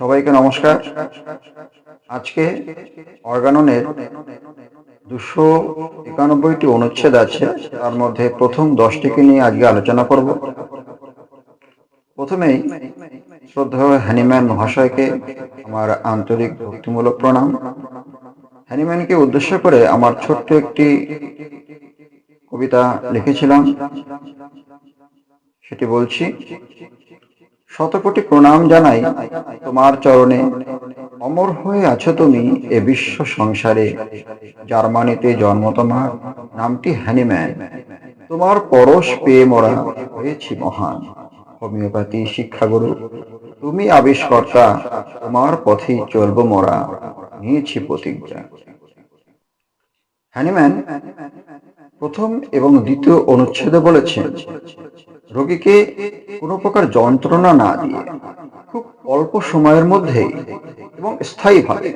সবাইকে নমস্কার। আজকে অর্গাননের দুশো একানব্বইটি অনুচ্ছেদ আছে। তার মধ্যে প্রথম দশটিকে নিয়ে আজকে আলোচনা করব। প্রথমেই শ্রদ্ধেয় হ্যানিম্যান মহাশয়কে আমার আন্তরিক ভক্তিমূলক প্রণাম। হ্যানিম্যানকে উদ্দেশ্য করে আমার ছোট্ট একটি কবিতা লিখেছিলাম। সেটি বলছি শতকোটি প্রণাম জানাই। তোমার চরণে অমর হয়ে আছো তুমি এ বিশ্ব সংসারে জার্মানিতে জন্ম তোমার, নামটি হ্যানিম্যান তোমার পরশ পেয়ে মোরা হয়েছি মহান। হোমিওপ্যাথি শিক্ষাগুরু, তুমি আবিষ্কর্তা, তোমার পথেই চলবো মরা, নিয়েছি প্রতিজ্ঞা। হ্যানিম্যান প্রথম এবং দ্বিতীয় অনুচ্ছেদে বলেছেন রোগীকে কোনো প্রকার যন্ত্রণা না দিয়ে খুব অল্প সময়ের মধ্যেই এবং স্থায়ীভাবে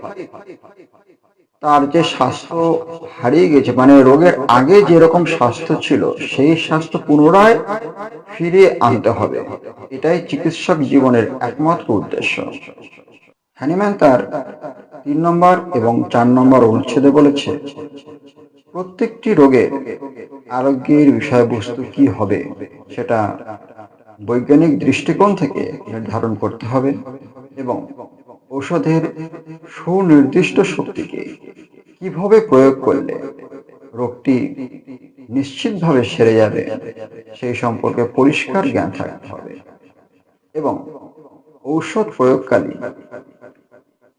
তার যে স্বাস্থ্য হারিয়ে গেছে মানে রোগের আগে যেরকম স্বাস্থ্য ছিল, সেই স্বাস্থ্য পুনরায় ফিরে আনতে হবে। এটাই চিকিৎসক জীবনের একমাত্র উদ্দেশ্য। হ্যানিম্যান তার তিন নম্বর এবং চার নম্বর অনুচ্ছেদে বলেছে, প্রত্যেকটি রোগের আরোগ্যের বিষয়বস্তু কি হবে, সেটা বৈজ্ঞানিক দৃষ্টিকোণ থেকে নির্ধারণ করতে হবে এবং ঔষধের সুনির্দিষ্ট শক্তিকে কীভাবে প্রয়োগ করলে রোগটি নিশ্চিতভাবে সেরে যাবে, সেই সম্পর্কে পরিষ্কার জ্ঞান থাকতে হবে। এবং ঔষধ প্রয়োগকারী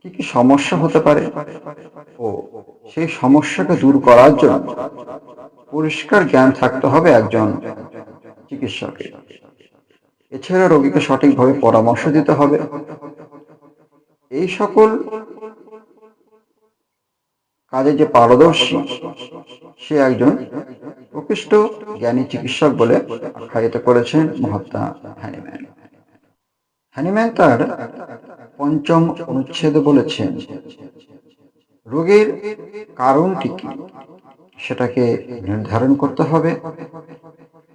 কি কি সমস্যা হতে পারে ও সেই সমস্যাকে দূর করার জন্য পরিষ্কার জ্ঞান থাকতে হবে একজন চিকিৎসকের। এছাড়া রোগীকে সঠিকভাবে পরামর্শ দিতে হবে। এই সকল কাজে যে পারদর্শী, সে একজন প্রকৃষ্ট জ্ঞানী চিকিৎসক বলে আখ্যায়িত করেছেন মহাত্মা হ্যানিম্যান হ্যানিম্যান তার পঞ্চম অনুচ্ছেদে বলেছেন, রোগের কারণটি কি? সেটাকে নির্ধারণ করতে হবে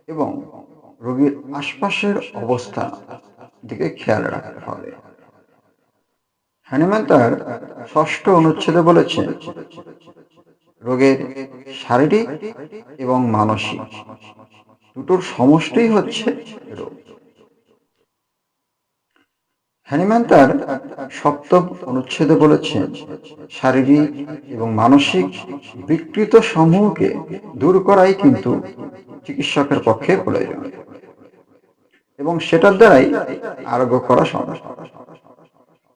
এবং রোগীর আশপাশের অবস্থা দিকে খেয়াল রাখতে হবে। হ্যানিম্যান তার ষষ্ঠ অনুচ্ছেদে বলেছেন রোগের শারীরিক এবং মানসিক দুটোর সমষ্টিই হচ্ছে রোগ। হ্যানিম্যান তার সপ্তম অনুচ্ছেদে বলেছেন শারীরিক এবং মানসিক বিকৃত সমূহকে দূর করাই কিন্তু চিকিৎসকের পক্ষে প্রয়োজন এবং সেটার দ্বারাই আরোগ্য করা সম্ভব।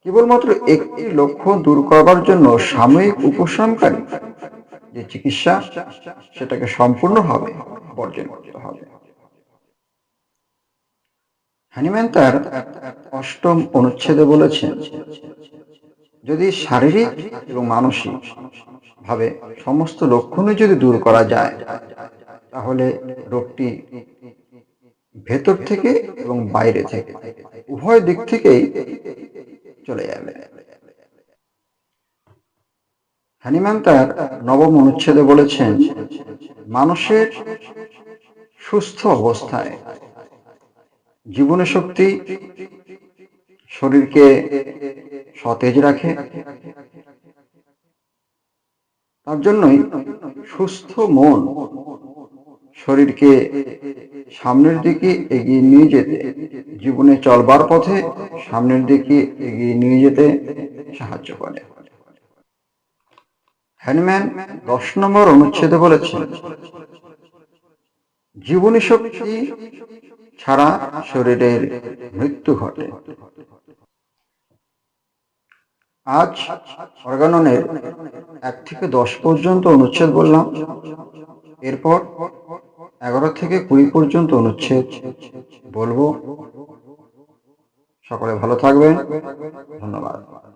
কেবলমাত্র একটি লক্ষ্য দূর করবার জন্য সাময়িক উপশমকারী যে চিকিৎসা, সেটাকে সম্পূর্ণভাবে বর্জন করতে হবে। হ্যানিম্যান তার অষ্টম অনুচ্ছেদে বলেছেন, যদি শারীরিক এবং মানসিক ভাবে সমস্ত লক্ষণই যদি দূর করা যায়, তাহলে রোগটি ভেতর থেকে এবং বাইরে থেকে, উভয় দিক থেকেই চলে যাবে। হ্যানিম্যান তার নবম অনুচ্ছেদে বলেছেন, মানুষের সুস্থ অবস্থায় জীবনে শক্তি শরীরকে সতেজ রাখে। তার জন্যই সুস্থ মন শরীরকে সামনের দিকে এগিয়ে নিয়ে যেতে, জীবনে চলবার পথে সামনের দিকে এগিয়ে নিয়ে যেতে সাহায্য করে। হ্যানম্যান দশ নম্বর অনুচ্ছেদে বলেছেন, জীবনী শক্তি ছাড়া শরীরের মৃত্যু ঘটে। আজ অর্গাননের এক থেকে দশ পর্যন্ত অনুচ্ছেদ বললাম। এরপর এগারো থেকে কুড়ি পর্যন্ত অনুচ্ছেদ বলব। সকলে ভালো থাকবেন। ধন্যবাদ।